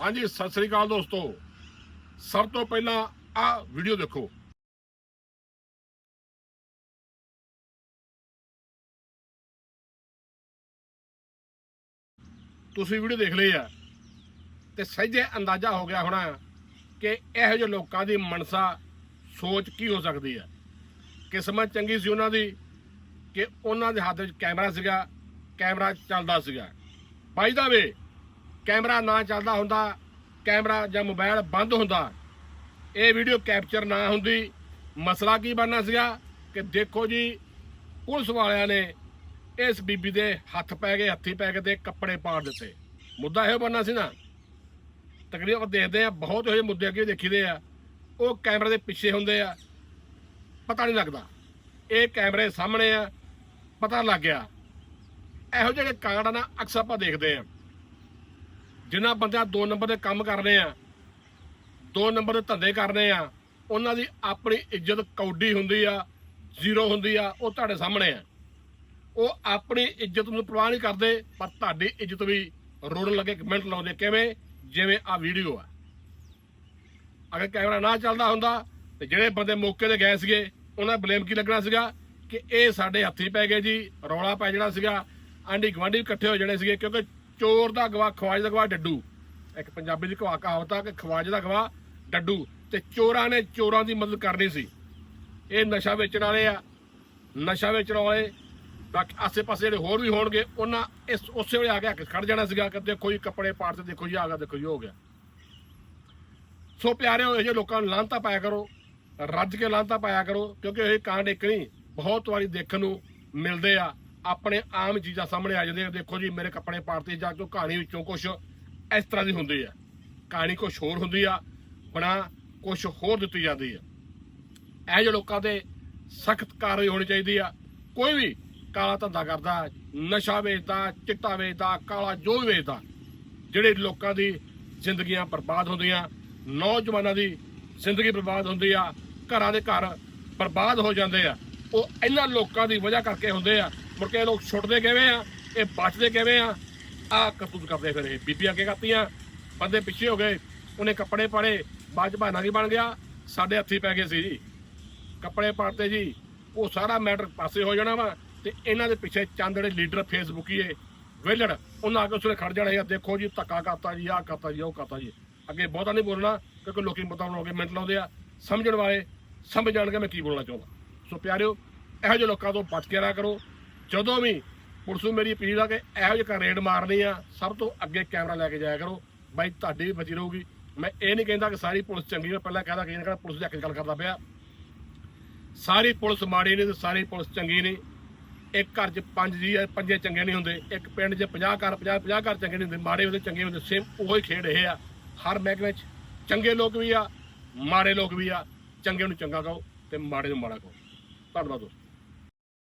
ਹਾਂਜੀ, ਸਤਿ ਸ੍ਰੀ ਅਕਾਲ ਦੋਸਤੋ। ਸਭ ਤੋਂ ਪਹਿਲਾਂ ਆ ਵੀਡੀਓ ਦੇਖੋ। ਤੁਸੀਂ ਵੀਡੀਓ ਦੇਖ ਲਈ ਆ ਤੇ ਸਹਿਜੇ ਅੰਦਾਜ਼ਾ ਹੋ ਗਿਆ ਹੋਣਾ ਕਿ ਇਹੋ ਜਿਹੇ ਲੋਕਾਂ ਦੀ ਮਨਸਾ ਸੋਚ ਕੀ ਹੋ ਸਕਦੀ ਹੈ ਕਿਸਮਤ ਚੰਗੀ ਸੀ ਉਹਨਾਂ ਦੀ ਕਿ ਉਹਨਾਂ ਦੇ ਹੱਥ ਵਿੱਚ ਕੈਮਰਾ ਸੀਗਾ, ਕੈਮਰਾ ਚੱਲਦਾ ਸੀਗਾ। ਬਾਈ ਦਾ ਵੇ ਕੈਮਰਾ ਨਾ ਚੱਲਦਾ ਹੁੰਦਾ, ਕੈਮਰਾ ਜਾਂ ਮੋਬਾਈਲ ਬੰਦ ਹੁੰਦਾ। ਇਹ ਵੀਡੀਓ ਕੈਪਚਰ ਨਾ ਹੁੰਦੀ। ਮਸਲਾ ਕੀ ਬਣਨਾ ਸੀਗਾ ਕਿ ਦੇਖੋ ਜੀ, ਪੁਲਿਸ ਵਾਲਿਆਂ ਨੇ ਇਸ ਬੀਬੀ ਦੇ ਹੱਥ ਪੈ ਗਏ, ਹੱਥੀ ਪੈ ਕੇ ਤੇ ਕੱਪੜੇ ਪਾੜ ਦਿੱਤੇ। ਮੁੱਦਾ ਇਹੋ ਬਣਨਾ ਸੀ ਨਾ। ਤਕਰੀਬਨ ਦੇਖਦੇ ਆ ਬਹੁਤ ਇਹੋ ਜਿਹੇ ਮੁੱਦੇ ਅੱਗੇ ਦੇਖੀਦੇ ਆ। ਉਹ ਕੈਮਰੇ ਦੇ ਪਿੱਛੇ ਹੁੰਦੇ ਆ। ਪਤਾ ਨਹੀਂ ਲੱਗਦਾ। ਇਹ ਕੈਮਰੇ ਸਾਹਮਣੇ ਆ। ਪਤਾ ਲੱਗ ਗਿਆ। ਇਹੋ ਜਿਹੇ ਕਾਂਡ ਨਾ ਅਕਸਰ ਆਪਾਂ ਦੇਖਦੇ ਆ ਜਿਨ੍ਹਾਂ ਬੰਦਿਆਂ ਦੋ ਨੰਬਰ ਦੇ ਕੰਮ ਕਰਨੇ ਆ, ਦੋ ਨੰਬਰ ਦੇ ਧੰਦੇ ਕਰਨੇ ਆ, ਉਹਨਾਂ ਦੀ ਆਪਣੀ ਇੱਜ਼ਤ ਕੌਡੀ ਹੁੰਦੀ ਆ, ਜ਼ੀਰੋ ਹੁੰਦੀ ਆ, ਉਹ ਤੁਹਾਡੇ ਸਾਹਮਣੇ ਆ। ਉਹ ਆਪਣੀ ਇੱਜ਼ਤ ਨੂੰ ਪ੍ਰਵਾਹ ਨਹੀਂ ਕਰਦੇ, ਪਰ ਤੁਹਾਡੀ ਇੱਜ਼ਤ ਵੀ ਰੋੜਨ ਲੱਗੇ, ਕਮੈਂਟ ਲਾਉਂਦੇ ਕਿਵੇਂ? ਜਿਵੇਂ ਆ ਵੀਡੀਓ ਆ। ਅਗਰ ਕੈਮਰਾ ਨਾ ਚੱਲਦਾ ਹੁੰਦਾ, ਤੇ ਜਿਹੜੇ ਬੰਦੇ ਮੌਕੇ ਤੇ ਗਏ ਸੀਗੇ, ਉਹਨਾਂ ਦਾ ਬਲੇਮ ਕੀ ਲੱਗਣਾ ਸੀਗਾ? ਕਿ ਇਹ ਸਾਡੇ ਹੱਥੀ ਪੈ ਗਏ ਜੀ, ਰੌਲਾ ਪੈ ਜਾਣਾ ਸੀਗਾ। ਆਂਢੀ ਗਵਾਂਢੀ ਇਕੱਠੇ ਹੋ ਜਾਣੇ ਸੀਗੇ, ਕਿਉਂਕਿ ਚੋਰ ਦਾ ਗਵਾ ਖਵਾਜ ਦਾ ਗਵਾ ਡੱਡੂ। ਇੱਕ ਪੰਜਾਬੀ ਦੀ ਕਹਾ ਕਹਾਵਤ ਆ ਕਿ ਖਵਾਜ ਦਾ ਗਵਾ ਡੱਡੂ। ਤੇ ਚੋਰਾਂ ਨੇ ਚੋਰਾਂ ਦੀ ਮਦਦ ਕਰਨੀ ਸੀ। ਇਹ ਨਸ਼ਾ ਵੇਚਣ ਵਾਲੇ ਆ। ਨਸ਼ਾ ਵੇਚਣ ਵਾਲੇ, ਬਾਕੀ ਆਸੇ-ਪਾਸੇ ਜਿਹੜੇ ਹੋਰ ਵੀ ਹੋਣਗੇ, ਉਹਨਾਂ ਇਸ ਉਸੇ ਵੇਲੇ ਆ ਕੇ ਹੱਕ ਖੜ ਜਾਣਾ ਸੀਗਾ ਕਿ ਦੇਖੋ ਜੀ, ਕੱਪੜੇ ਪਾੜ ਤੇ ਦੇਖੋ ਜੀ, ਆ ਗਿਆ, ਦੇਖੋ ਜੀ, ਹੋ ਗਿਆ। ਸੋ ਪਿਆਰਿਓ, ਇਹ ਜਿਹੇ ਲੋਕਾਂ ਨੂੰ ਲਾਂਤਾ ਪਾਇਆ ਕਰੋ। ਰੱਜ ਕੇ ਲਾਂਤਾ ਪਾਇਆ ਕਰੋ, ਕਿਉਂਕਿ ਇਹ ਕਾਂਡ ਇੱਕ ਨਹੀਂ, ਬਹੁਤ ਵਾਰੀ ਦੇਖਣ ਨੂੰ ਮਿਲਦੇ ਆ। ਆਪਣੇ ਆਮ ਚੀਜ਼ਾਂ ਸਾਹਮਣੇ ਆ ਜਾਂਦੀਆਂ ਦੇਖੋ ਜੀ, ਮੇਰੇ ਕੱਪੜੇ ਪਾੜਤੇ ਜਾਂ ਕੋਈ ਕਹਾਣੀ ਵਿੱਚੋਂ ਕੁਝ ਇਸ ਤਰ੍ਹਾਂ ਦੀ ਹੁੰਦੀ ਆ। ਕਹਾਣੀ ਕੁਝ ਹੋਰ ਹੁੰਦੀ ਆ, ਬਣਾ ਕੁਝ ਹੋਰ ਦਿੱਤੀ ਜਾਂਦੀ ਆ। ਇਹ ਜਿਹੇ ਲੋਕਾਂ ਤੇ ਸਖਤ ਕਾਰਵਾਈ ਹੋਣੀ ਚਾਹੀਦੀ ਆ। ਕੋਈ ਵੀ ਕਾਲਾ ਧੰਦਾ ਕਰਦਾ, ਨਸ਼ਾ ਵੇਚਦਾ, ਚਿੱਟਾ ਵੇਚਦਾ, ਕਾਲਾ ਜੋ ਵੀ ਵੇਚਦਾ, ਜਿਹੜੇ ਲੋਕਾਂ ਦੀ ਜ਼ਿੰਦਗੀਆਂ ਬਰਬਾਦ ਹੁੰਦੀਆਂ, ਨੌਜਵਾਨਾਂ ਦੀ ਜ਼ਿੰਦਗੀ ਬਰਬਾਦ ਹੁੰਦੀ ਆ, ਘਰਾਂ ਦੇ ਘਰ ਬਰਬਾਦ ਹੋ ਜਾਂਦੇ ਆ। ਉਹ ਇਹਨਾਂ ਲੋਕਾਂ ਦੀ ਵਜ੍ਹਾ ਕਰਕੇ ਹੁੰਦੇ ਆ ਮੁੜ ਕੇ ਇਹ ਲੋਕ ਛੁੱਟਦੇ ਕਿਵੇਂ ਆ? ਇਹ ਬਚਦੇ ਕਿਵੇਂ ਆ? ਆ ਕਰਤੂਤ ਕਰਦੇ ਫਿਰ। ਇਹ ਬੀਬੀਆਂ ਅੱਗੇ ਕਰਤੀਆਂ? ਬੰਦੇ ਪਿੱਛੇ ਹੋ ਗਏ। ਉਹਨੇ ਕੱਪੜੇ ਪਾੜੇ। ਬਾਅਦ ਚ ਬਹਾਨਾ ਨਹੀਂ ਬਣ ਗਿਆ? ਸਾਡੇ ਹੱਥੀ ਪੈ ਗਏ ਸੀ। ਜੀ ਕੱਪੜੇ ਪਾੜਤੇ ਜੀ। ਉਹ ਸਾਰਾ ਮੈਟਰ ਪਾਸੇ ਹੋ ਜਾਣਾ ਵਾ ਤੇ ਇਹਨਾਂ ਦੇ ਪਿੱਛੇ ਚੰਦ ਜਿਹੜੇ ਲੀਡਰ ਫੇਸਬੁੱਕੀਏ ਵਿਹਲੜ ਉਹਨਾਂ ਆ ਕੇ ਉਸਨੇ ਖੜ ਜਾਣਾ ਯਾਰ ਦੇਖੋ ਜੀ, ਧੱਕਾ ਕਰਤਾ ਜੀ, ਆਹ ਕਰਤਾ ਜੀ, ਉਹ ਕਰਤਾ ਜੀ। ਅੱਗੇ ਬਹੁਤਾ ਨਹੀਂ ਬੋਲਣਾ, ਕਿਉਂਕਿ ਲੋਕੀ ਕੇ ਮਿੰਟ ਲਾਉਂਦੇ ਆ। ਸਮਝਣ ਵਾਲੇ ਸਮਝ ਜਾਣਗੇ ਮੈਂ ਕੀ ਬੋਲਣਾ ਚਾਹੁੰਦਾ। ਸੋ ਪਿਆਰਿਓ, ਇਹੋ ਜਿਹੇ ਲੋਕਾਂ ਤੋਂ ਬਚ ਕੇ ਰਿਹਾ ਕਰੋ। ਜਦੋਂ ਵੀ ਪੁਲਿਸ ਨੂੰ ਮੇਰੀ ਅਪੀਲ ਆ ਕਿ ਇਹੋ ਜਿਹੇ ਰੇਡ ਮਾਰਨੀ ਆ ਸਭ ਤੋਂ ਅੱਗੇ ਕੈਮਰਾ ਲੈ ਕੇ ਜਾਇਆ ਕਰੋ। ਬਾਈ ਤੁਹਾਡੀ ਵੀ ਬਚੀ ਰਹੂਗੀ। ਮੈਂ ਇਹ ਨਹੀਂ ਕਹਿੰਦਾ ਕਿ ਸਾਰੀ ਪੁਲਿਸ ਚੰਗੀ ਹੈ ਪਹਿਲਾਂ ਕਹਿੰਦਾ ਕਿ ਇਹਨਾਂ ਪੁਲਿਸ ਦੇ ਹੱਕ ਗੱਲ ਕਰਦਾ ਪਿਆ। ਸਾਰੀ ਪੁਲਿਸ ਮਾੜੀ ਨਹੀਂ ਤੇ ਸਾਰੀ ਪੁਲਿਸ ਚੰਗੀ ਨਹੀਂ। ਇੱਕ ਘਰ 'ਚ ਪੰਜ ਜੀ ਆ, ਪੰਜੇ ਚੰਗੇ ਨਹੀਂ ਹੁੰਦੇ। ਇੱਕ ਪਿੰਡ 'ਚ 50 ਘਰ 50 50 ਘਰ ਚੰਗੇ ਨਹੀਂ ਹੁੰਦੇ। ਮਾੜੇ ਹੁੰਦੇ ਚੰਗੇ ਹੁੰਦੇ। ਸੇਮ ਉਹੋ ਹੀ ਖੇਡ ਇਹ ਆ। ਹਰ ਮਹਿਕਮੇ 'ਚ ਚੰਗੇ ਲੋਕ ਵੀ ਆ ਮਾੜੇ ਲੋਕ ਵੀ ਆ। ਚੰਗੇ ਨੂੰ ਚੰਗਾ ਕਹੋ ਤੇ ਮਾੜੇ ਨੂੰ ਮਾੜਾ ਕਹੋ। ਧੰਨਵਾਦ ਦੋਸਤੋ।